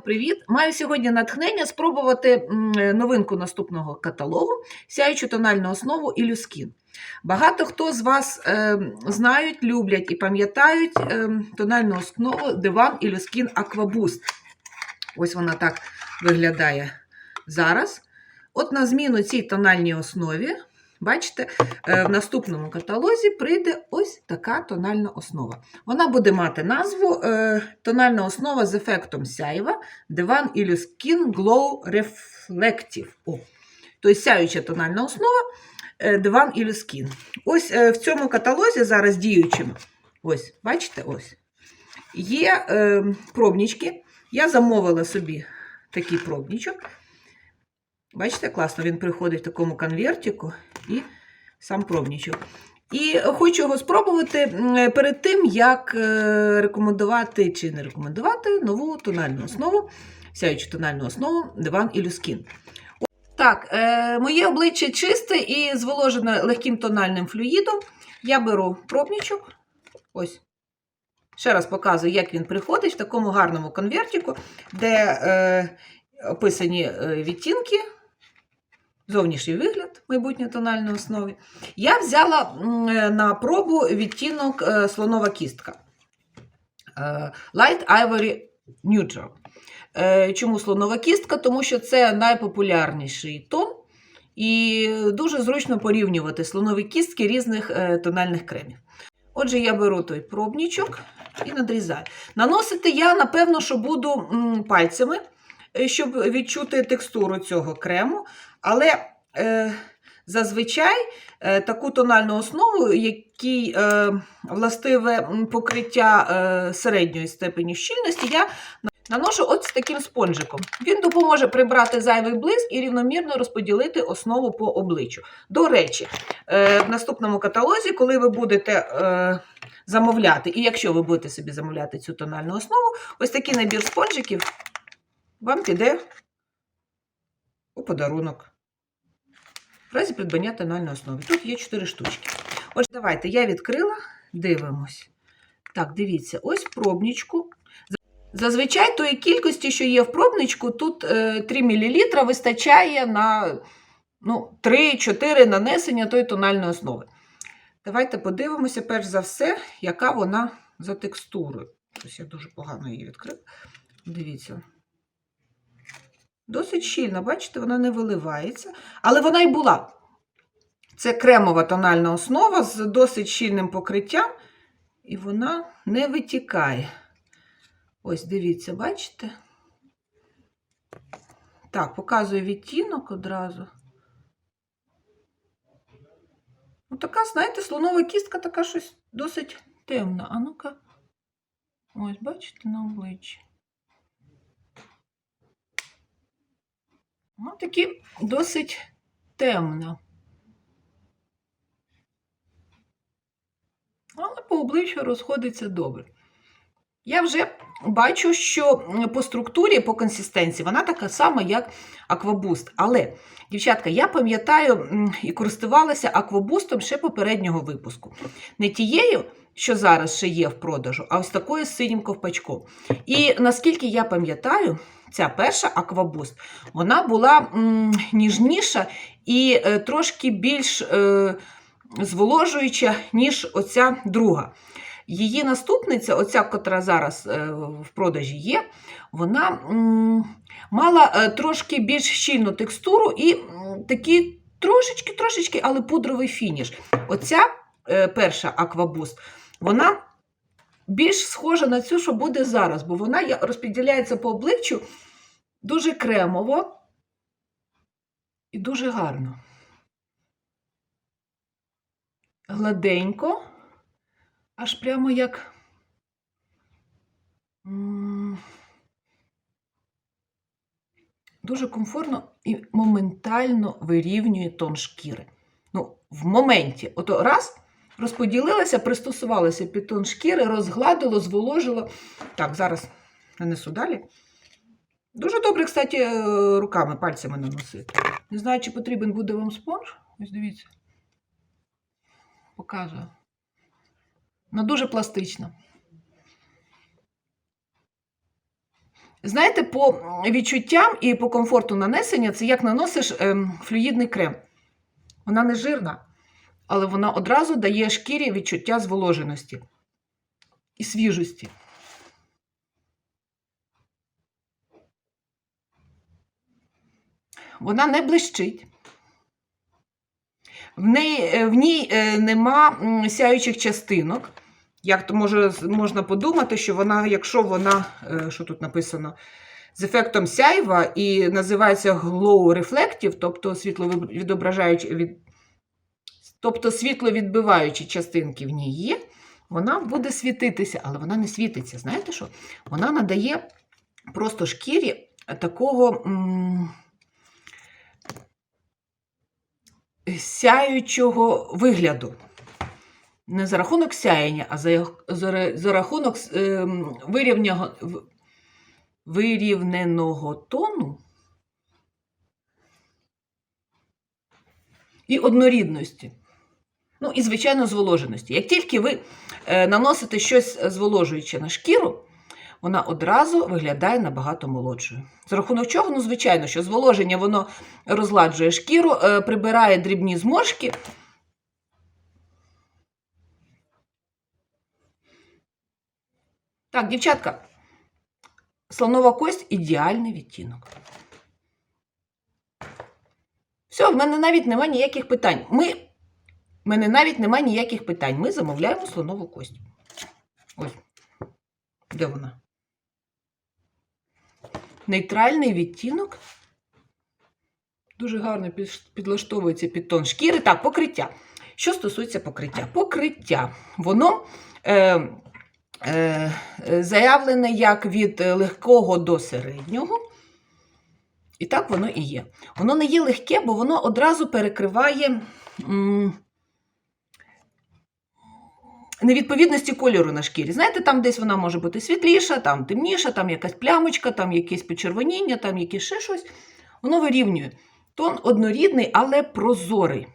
Привіт! Маю сьогодні натхнення спробувати новинку наступного каталогу сяючу тональну основу Ілюскін. Багато хто з вас е, знають, люблять і пам'ятають е, тональну основу Диван Ілюскін Аквабуст. Ось вона так виглядає зараз. От на зміну цій тональній основі, бачите, е, в наступному каталозі прийде ось така тональна основа. Вона буде мати назву е, тональна основа з ефектом сяєва Divan Illuskin Glow Reflective. Тобто сяюча тональна основа е, Divan Illuskin. Ось е, в цьому каталозі зараз діючим, ось, бачите, ось, є пробнички. Я замовила собі такий пробничок. Бачите, класно, він приходить в такому конвертику і сам пробничок. І хочу його спробувати перед тим, як е, рекомендувати чи не рекомендувати нову тональну основу, сяючу тональну основу Диван Ілюскін. Так, е, моє обличчя чисте і зволожене легким тональним флюїдом. Я беру пробничок. Ось. Ще раз показую, як він приходить в такому гарному конвертику, де е, описані е, відтінки, зовнішній вигляд майбутньої тональної основи. Я взяла е, на пробу відтінок е, слонова кістка. Е, Light Ivory Neutral. Чому слонова кістка? Тому що це найпопулярніший тон, і дуже зручно порівнювати слонові кістки різних тональних кремів. Отже, я беру той пробничок і надрізаю. Наносити я, напевно, що буду пальцями, щоб відчути текстуру цього крему. Але е, зазвичай е, таку тональну основу, якій е, властиве покриття е, середньої степені щільності, я наношу от з таким спонжиком. Він допоможе прибрати зайвий блиск і рівномірно розподілити основу по обличчю. До речі, е, в наступному каталозі, коли ви будете е, замовляти, і якщо ви будете собі замовляти цю тональну основу, ось такий набір спонжиків вам піде у подарунок. В разі придбання тональної основи. Тут є 4 штучки. Отже, давайте я відкрила, дивимось. Так, дивіться, ось пробничку. Зазвичай тої кількості, що є в пробничку, тут е, 3 мл вистачає на ну, 3-4 нанесення тої тональної основи. Давайте подивимося, перш за все, яка вона за текстурою. Ось я дуже погано її відкрив. Дивіться. Досить щільна, бачите, вона не виливається. Але вона й була. Це кремова тональна основа з досить щільним покриттям, і вона не витікає. Ось, дивіться, бачите? Так, показую відтінок одразу. Ну, така, знаєте, слонова кістка така щось досить темна. А ну-ка. Ось, бачите, на обличчі. Ну, таки досить темна. Але по обличчю розходиться добре. Я вже бачу, що по структурі, по консистенції вона така сама, як аквабуст. Але, дівчатка, я пам'ятаю і користувалася аквабустом ще попереднього випуску. Не тією, що зараз ще є в продажу, а ось такою з синім ковпачком. І наскільки я пам'ятаю, ця перша аквабуст, вона була ніжніша і е, трошки більш е, зволожуюча, ніж оця друга. Її наступниця, оця, котра зараз е, в продажі є, вона мала е, трошки більш щільну текстуру і такий трошечки-трошечки, але пудровий фініш. Оця е, перша аквабуст, вона більш схожа на цю, що буде зараз, бо вона розподіляється по обличчю дуже кремово і дуже гарно. Гладенько, аж прямо як. Дуже комфортно і моментально вирівнює тон шкіри. Ну, в моменті. Ото раз розподілилася, пристосувалася під тон шкіри, розгладило, зволожило. Так, зараз нанесу далі. Дуже добре, кстати, е, руками, пальцями наносити. Не знаю, чи потрібен буде вам спонж. Ось дивіться. Показую. Ну, дуже пластично. Знаєте, по відчуттям і по комфорту нанесення це як наносиш ем, флюїдний крем. Вона не жирна, але вона одразу дає шкірі відчуття зволоженості і свіжості. Вона не блищить. В, неї, е, в ній е, нема сяючих частинок. Як то може, можна подумати, що вона, якщо вона, е, що тут написано, з ефектом сяйва і називається Glow Reflective, тобто світловідображаючі, від, тобто світловідбиваючі частинки в ній є, вона буде світитися, але вона не світиться. Знаєте що? Вона надає просто шкірі такого. м, сяючого вигляду. Не за рахунок сяєння, а за, за, за рахунок ем, вирівняго, вирівненого тону і однорідності. Ну, і, звичайно, зволоженості. Як тільки ви е, наносите щось зволожуюче на шкіру, вона одразу виглядає набагато молодшою. За рахунок чого? Ну, звичайно, що зволоження воно розладжує шкіру, е, прибирає дрібні зморшки. Так, дівчатка, слонова кость ідеальний відтінок. Все, в мене навіть немає ніяких питань. Ми, в мене навіть немає ніяких питань. Ми замовляємо слонову кость. Ось. Де вона? Нейтральний відтінок. Дуже гарно підлаштовується під тон шкіри. Так, покриття. Що стосується покриття? Покриття. Воно е, заявлене як від е, легкого до середнього. І так воно і є. Воно не є легке, бо воно одразу перекриває невідповідності кольору на шкірі. Знаєте, там десь вона може бути світліша, там темніша, там якась плямочка, там якесь почервоніння, там якесь ще щось. Воно вирівнює. Тон однорідний, але прозорий.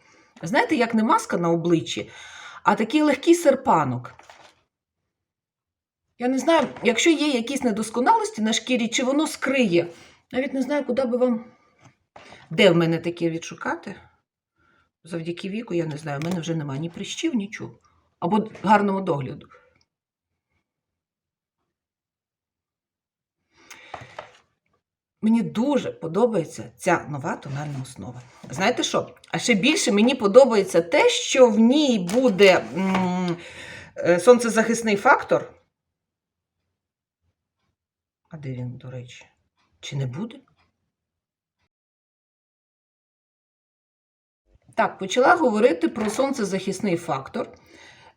Знаєте, як не маска на обличчі, а такий легкий серпанок. Я не знаю, якщо є якісь недосконалості на шкірі, чи воно скриє. Навіть не знаю, куди би вам. Де в мене таке відшукати? Завдяки віку, я не знаю, в мене вже немає ні прищів, нічого. Або гарного догляду. Мені дуже подобається ця нова тональна основа. Знаєте що? А ще більше мені подобається те, що в ній буде м, е, сонцезахисний фактор. А де він, до речі? Чи не буде? Так, почала говорити про сонцезахисний фактор.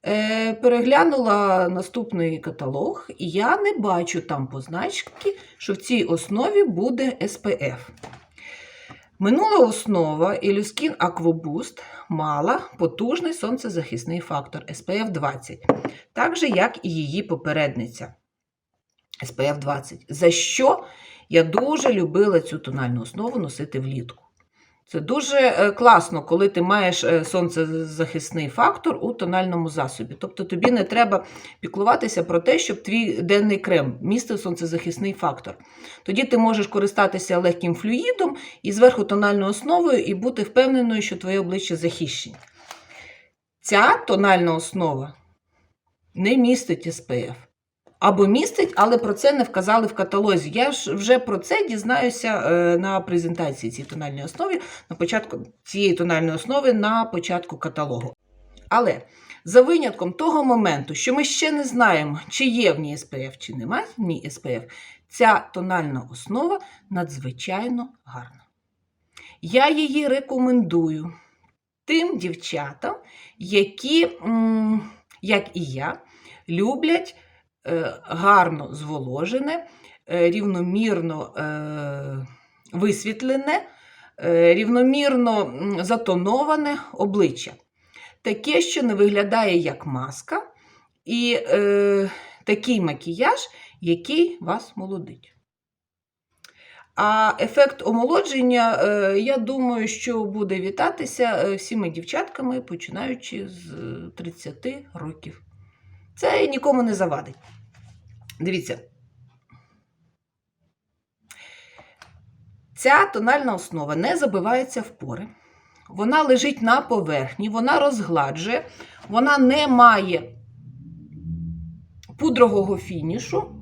Е, переглянула наступний каталог, і я не бачу там позначки, що в цій основі буде SPF. Минула основа Illuskin Aquaboost мала потужний сонцезахисний фактор SPF 20, так же, як і її попередниця SPF 20. За що я дуже любила цю тональну основу носити влітку. Це дуже е, класно, коли ти маєш е, сонцезахисний фактор у тональному засобі. Тобто тобі не треба піклуватися про те, щоб твій денний крем містив сонцезахисний фактор. Тоді ти можеш користатися легким флюїдом і зверху тональною основою і бути впевненою, що твоє обличчя захищені. Ця тональна основа не містить SPF. Або містить, але про це не вказали в каталозі. Я ж вже про це дізнаюся е, на презентації цієї тональної основи, на початку цієї тональної основи на початку каталогу. Але за винятком того моменту, що ми ще не знаємо, чи є в ній SPF, чи немає в ній SPF, ця тональна основа надзвичайно гарна. Я її рекомендую тим дівчатам, які, як і я, люблять гарно зволожене, е, рівномірно е, висвітлене, е, рівномірно затоноване обличчя. Таке, що не виглядає як маска, і е, такий макіяж, який вас молодить. А ефект омолодження, е, я думаю, що буде вітатися е, всіма дівчатками, починаючи з е, 30 років. Це нікому не завадить. Дивіться. Ця тональна основа не забивається в пори. Вона лежить на поверхні, вона розгладжує, вона не має пудрового фінішу,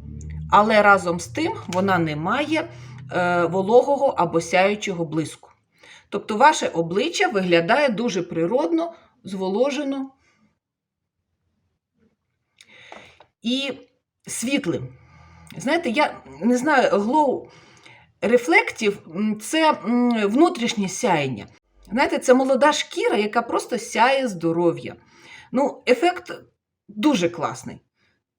але разом з тим вона не має е, вологого або сяючого блиску. Тобто ваше обличчя виглядає дуже природно, зволожено і світлим. Знаєте, я не знаю, глоу рефлектів це внутрішнє сяєння. Знаєте, це молода шкіра, яка просто сяє здоров'я. Ну, ефект дуже класний.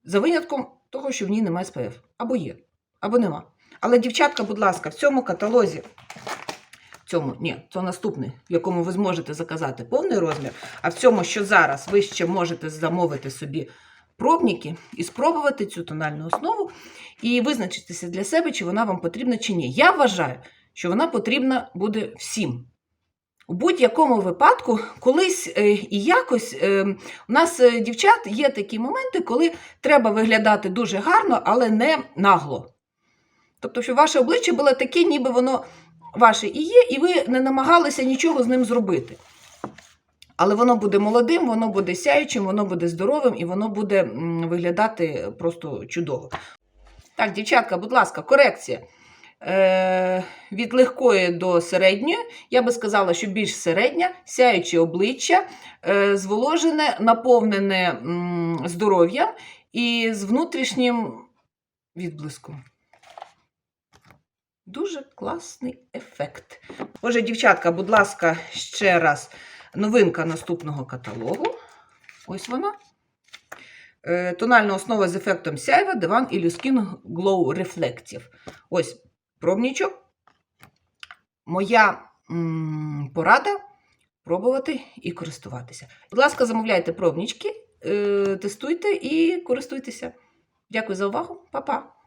За винятком того, що в ній немає SPF. Або є, або нема. Але, дівчатка, будь ласка, в цьому каталозі, в цьому, ні, це наступний, в якому ви зможете заказати повний розмір, а в цьому, що зараз ви ще можете замовити собі пробники і спробувати цю тональну основу і визначитися для себе, чи вона вам потрібна чи ні. Я вважаю, що вона потрібна буде всім. У будь-якому випадку, колись е, і якось е, у нас е, дівчат є такі моменти, коли треба виглядати дуже гарно, але не нагло. Тобто, що ваше обличчя було таке, ніби воно ваше і є, і ви не намагалися нічого з ним зробити. Але воно буде молодим, воно буде сяючим, воно буде здоровим і воно буде виглядати просто чудово. Так, дівчатка, будь ласка, корекція. Е, від легкої до середньої, я би сказала, що більш середня, сяюче обличчя, е, зволожене, наповнене здоров'ям і з внутрішнім відблиском. Дуже класний ефект. Отже, дівчатка, будь ласка, ще раз новинка наступного каталогу. Ось вона. Е, Тональна основа з ефектом сяйва Divan Illuskin Glow Reflective. Ось пробнічок. Моя порада пробувати і користуватися. Будь ласка, замовляйте пробнічки, е, тестуйте і користуйтеся. Дякую за увагу, Па-па!